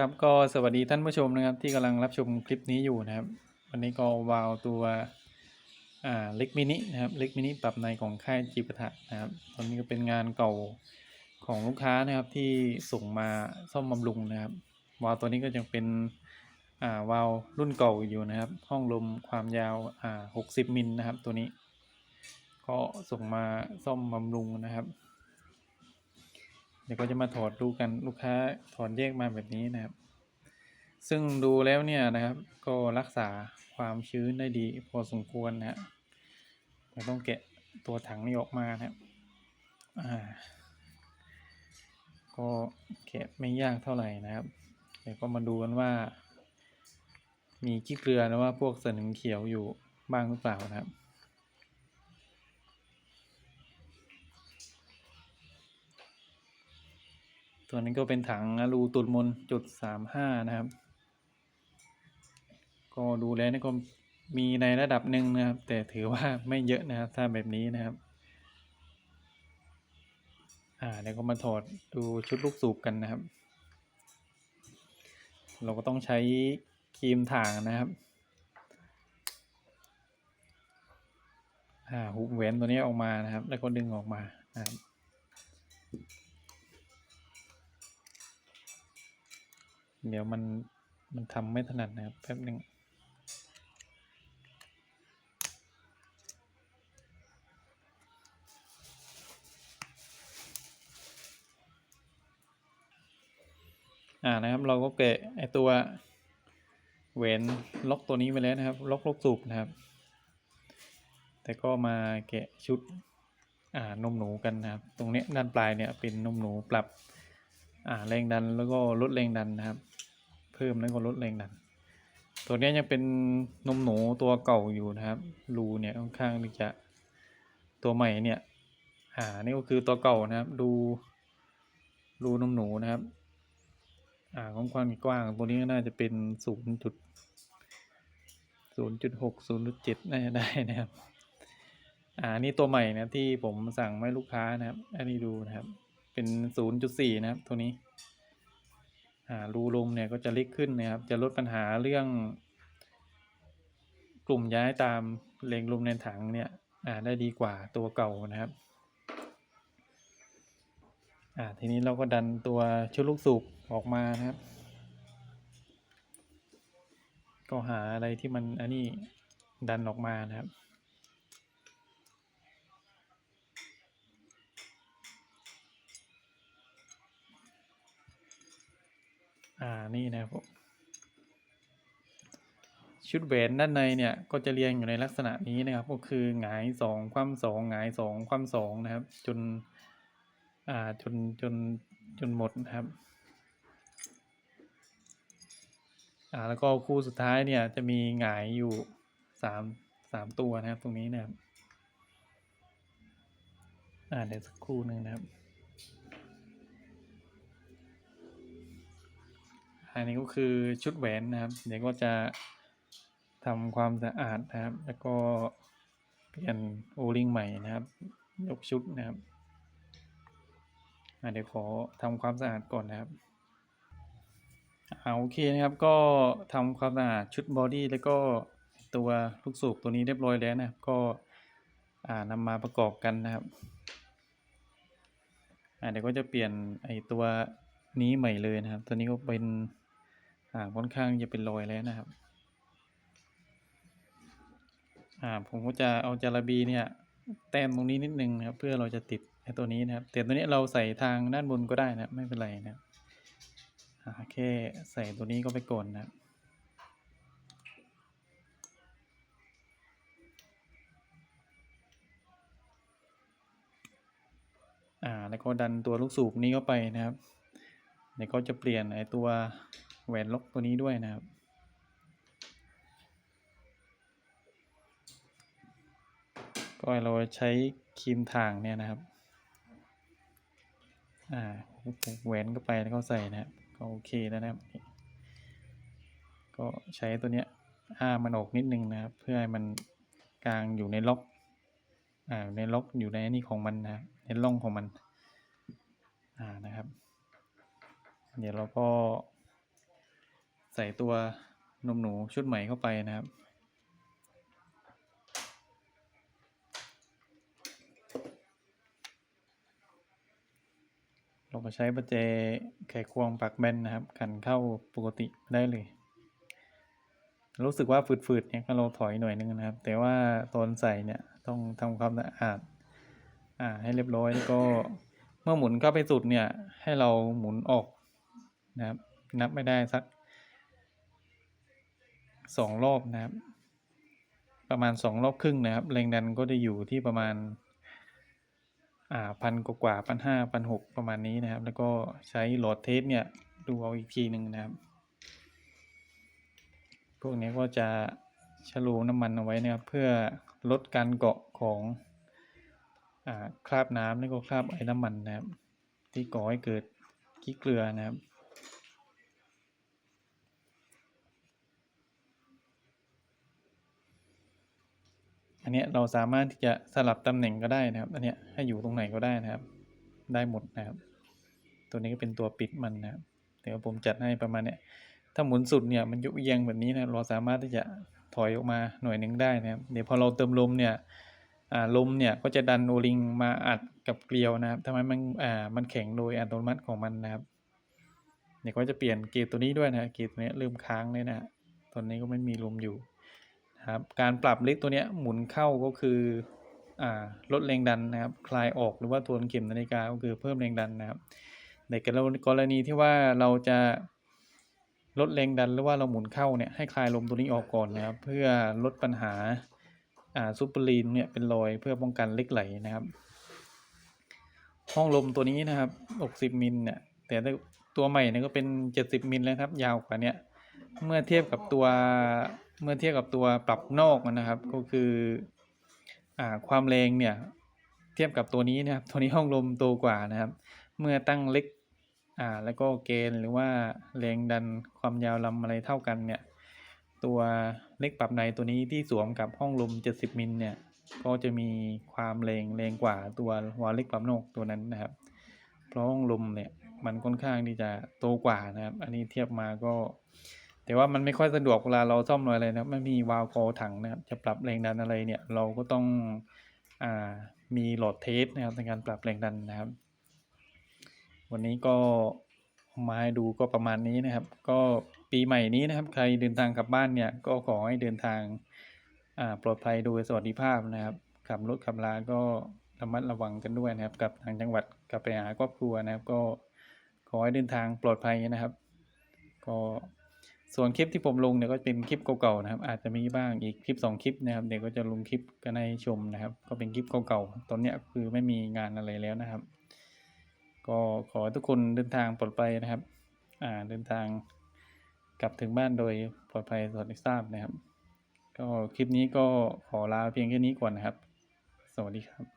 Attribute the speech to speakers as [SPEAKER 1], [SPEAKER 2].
[SPEAKER 1] ครับก็สวัสดีท่านผู้ชมนะครับที่กำลังรับชมคลิปนี้อยู่นะครับ วันนี้ก็วาวตัวอ่าเล็กมินินะครับเล็กมินิปรับในของค่ายจิปะทะนะครับตอนนี้ก็เป็นงานเก่าของลูกค้านะครับที่ส่งมาซ่อมบำรุงนะครับวาวตัวนี้ก็ยังเป็นอ่าวาวรุ่นเก่าอยู่นะครับ ห้องลมความยาวอ่า60มิลนะครับตัวนี้ ก็ส่งมาซ่อมบำรุงนะครับ เดี๋ยวก็จะมาถอดดูกันลูกค้าถอดแยกมาแบบนี้นะครับ ซึ่งดูแล้วเนี่ยนะครับ ก็รักษาความชื้นได้ดีพอสมควรนะฮะเราต้องแกะตัวถังนี้ออกมานะครับอ่าก็แกะไม่ยากเท่าไหร่นะครับ เดี๋ยวก็มาดูกันว่า มีขี้เกลือหรือว่าพวกสนิมเขียวอยู่บ้างหรือเปล่านะครับ ตัวนี้ก็เป็นถังอลูตุนมนจุดสามห้านะครับ ก็ดูแล้วนี่ก็มีในระดับหนึ่งนะครับ แต่ถือว่าไม่เยอะนะครับ ถ้าแบบนี้นะครับ อ่าเดี๋ยวก็มาถอดดูชุดลูกสูบกันนะครับ เราก็ต้องใช้ครีมถ่างนะครับ อ่าหุบแหวนตัวนี้ออกมานะครับ แล้วก็ดึงออกมานะครับ เดี๋ยวมันมันทำไม่ถนัดนะครับแป๊บหนึ่งอ่านะครับเราก็แกะไอตัวแหวนล็อกตัวนี้ไปแล้วนะครับล็อกลูกสูบนะครับ แต่ก็มาแกะชุดอ่านมหนูกันนะครับ ตรงเนี้ยด้านปลายเนี่ยเป็นนมหนูปรับอ่าแรงดันแล้วก็ลดแรงดันนะครับ เพิ่มแล้วก็ลดแรงดัน ตัวนี้ยังเป็นนมหนูตัวเก่าอยู่นะครับ รูเนี่ยค่อนข้างที่จะตัวใหม่เนี่ยอ่านี่ก็คือตัวเก่านะครับ ดูรูนมหนูนะครับ อ่าความกว้างกว้างตัวนี้น่าจะเป็นศูนย์จุดศูนย์จุดหกศูนย์จุดเจ็ดน่าจะได้นะครับ อ่านี่ตัวใหม่นะที่ผมสั่งให้ลูกค้านะครับ อันนี้ดูนะครับ เป็นศูนย์จุดสี่นะครับ ตัวนี้ รูลมเนี่ยก็จะเล็กขึ้นนะครับ จะลดปัญหาเรื่อง กลุ่มย้ายตามแรงลมในถังเนี่ยอ่าได้ดีกว่าตัวเก่านะครับอ่าทีนี้เราก็ดันตัวชุดลูกสูบออกมานะครับ ก็หาอะไรที่มันอันนี้ดันออกมานะครับ นี่นะครับผมชุดแหวนด้านในเนี่ยก็จะเรียงอยู่ในลักษณะนี้นะครับ ก็คือหงายสองคว่ำสองหงายสองคว่ำสองนะครับ จนอ่าจนจนจนหมดนะครับอ่าแล้วก็คู่สุดท้ายเนี่ยจะมีหงายอยู่สามสามตัวนะครับตรงนี้นะครับอ่าเดี๋ยวสักครู่หนึ่งนะครับ อันนี้ก็คือชุดแหวนนะครับ เดี๋ยวก็จะทำความสะอาดนะครับ แล้วก็เปลี่ยนโอลิงใหม่นะครับ ยกชุดนะครับอะเดี๋ยวขอทำความสะอาดก่อนนะครับอ่าโอเคนะครับ ก็ทำความสะอาดชุดบอดี้แล้วก็ตัวลูกสูบตัวนี้เรียบร้อยแล้วนะครับก็อ่านำมาประกอบกันนะครับอ่าเดี๋ยวก็จะเปลี่ยนไอตัวนี้ใหม่เลยนะครับ ตัวนี้ก็เป็น อ่าค่อนข้างจะเป็นรอยแล้วนะครับอ่าผมก็จะเอาจาระบีเนี่ย แต้มตรงนี้นิดนึงนะครับเพื่อเราจะติดไอ้ตัวนี้นะครับแต่ตัวนี้เราใส่ทางด้านบนก็ได้นะไม่เป็นไรนะครับอ่าแค่ใส่ตัวนี้ก็ไปก่อนนะอ่าแล้วก็ดันตัวลูกสูบนี้เข้าไปนะครับเดี๋ยวก็จะเปลี่ยนไอ้ตัว แหวนล็อกตัวนี้ด้วยนะครับ ก็เราใช้ครีมถ่างเนี่ยนะครับ อ่าแหวนเข้าไปแล้วก็ใส่นะครับก็โอเคแล้วนะครับ ก็ใช้ตัวเนี้ยอ้ามันออกนิดนึงนะครับ เพื่อให้มันกลางอยู่ในล็อก อ่าในล็อกอยู่ในนี่ของมันนะครับในร่องของมัน อ่านะครับ เดี๋ยวเราก็ ใส่ตัวนมหนูชุดใหม่เข้าไปนะครับ เราก็ใช้ประแจไขควงปักแบนนะครับ ขันเข้าปกติได้เลย รู้สึกว่าฝืดๆเนี่ยก็เราถอยหน่อยนึงนะครับ แต่ว่าตอนใส่เนี่ยต้องทำความสะอาดอ่าให้เรียบร้อยแล้วก็เมื่อหมุนเข้าไปสุดเนี่ยให้เราหมุนออกนะครับนับไม่ได้สัก สองรอบนะครับ ประมาณสองรอบครึ่งนะครับ แรงดันก็จะอยู่ที่ประมาณอ่าพันกว่าพันห้าพันหกประมาณนี้นะครับ แล้วก็ใช้โหลดเทสเนี่ยดูเอาอีกทีหนึ่งนะครับ พวกนี้ก็จะชะลมน้ำมันเอาไว้นะครับ เพื่อลดการเกาะของอคราบน้ำแล้วก็คราบไอ้น้ำมันนะครับ ที่ก่อให้เกิดขี้เกลือนะครับ อันนี้เราสามารถที่จะสลับตำแหน่งก็ได้นะครับ อันนี้ให้อยู่ตรงไหนก็ได้นะครับ ได้หมดนะครับ ตัวนี้ก็เป็นตัวปิดมันนะครับ เดี๋ยวผมจัดให้ประมาณเนี้ย ถ้าหมุนสุดเนี่ยมันยุบเอียงแบบนี้นะเราสามารถที่จะถอยออกมาหน่อยหนึ่งได้นะครับ เดี๋ยวพอเราเติมลมเนี่ยอ่าลมเนี่ยก็จะดันโอลิงมาอัดกับเกลียวนะครับทำให้มันอ่ามันแข็งโดยอัตโนมัติของมันนะครับเดี๋ยวก็จะเปลี่ยนเกจตัวนี้ด้วยนะเกจตัวเนี้ยเริ่มค้างเลยนะ ตอนนี้ก็ไม่มีลมอยู่ นะครับการปรับลิกตัวเนี้ยหมุนเข้าก็คืออ่าลดแรงดันนะครับ คลายออกหรือว่าทวนเข็มนาฬิกาก็คือเพิ่มแรงดันนะครับ ในกรณีที่ว่าเราจะลดแรงดันหรือว่าเราหมุนเข้าเนี่ยให้คลายลมตัวนี้ออกก่อนนะครับ เพื่อลดปัญหาอ่าซูเปอร์ลีนเนี่ยเป็นรอยเพื่อป้องกันเล็กไหลนะครับ ห้องลมตัวนี้นะครับ 60 มิลเนี่ยแต่ตัวใหม่เนี่ยก็เป็น 70 มิลแล้วครับ ยาวกว่าเนี้ยเมื่อเทียบกับตัว เมื่อเทียบกับตัวปรับนอกนะครับ ก็คืออความแรงเนี่ยเทียบกับตัวนี้นะครับ ตัวนี้ห้องลมโตกว่านะครับ เมื่อตั้งเล็กอ่าแล้วก็เกณฑ์หรือว่าแรงดันความยาวลำอะไรเท่ากันเนี่ย ตัวเล็กปรับในตัวนี้ที่สวมกับห้องลม 70 มิลเนี่ย ก็จะมีความแรงแรงกว่าตัวหัวเล็กปรับนอกตัวนั้นนะครับ เพราะห้องลมเนี่ยมันค่อนข้างที่จะโตกว่านะครับ อันนี้เทียบมาก็ แต่ว่ามันไม่ค่อยสะดวกเวลาเราซ่อมอะไรนะครับไม่มีวาล์วคอถังนะครับจะปรับแรงดันอะไรเนี่ยเราก็ต้องอ่ามีโหลดเทสนะครับในการปรับแรงดันนะครับ วันนี้ก็มาให้ดูก็ประมาณนี้นะครับ ก็ปีใหม่นี้นะครับ ใครเดินทางกลับบ้านเนี่ยก็ขอให้เดินทางอ่าปลอดภัยโดยสวัสดิภาพนะครับขับรถขับลาก็ระมัดระวังกันด้วยนะครับกลับทางจังหวัดกลับไปหาครอบครัวนะครับ ก็ขอให้เดินทางปลอดภัยนะครับ ก็ ส่วนคลิปที่ผมลงเนี่ยก็เป็นคลิปเก่าๆนะครับ อาจจะมีบ้างอีกคลิปสองคลิปนะครับเดี๋ยวก็จะลงคลิปกันให้ชมนะครับ ก็เป็นคลิปเก่าๆตอนเนี้ยคือไม่มีงานอะไรแล้วนะครับ ก็ขอทุกคนเดินทางปลอดภัยนะครับ อ่าเดินทางกลับถึงบ้านโดยปลอดภัยสวัสดิทราบนะครับ ก็คลิปนี้ก็ขอลาเพียงแค่นี้ก่อนนะครับ สวัสดีครับ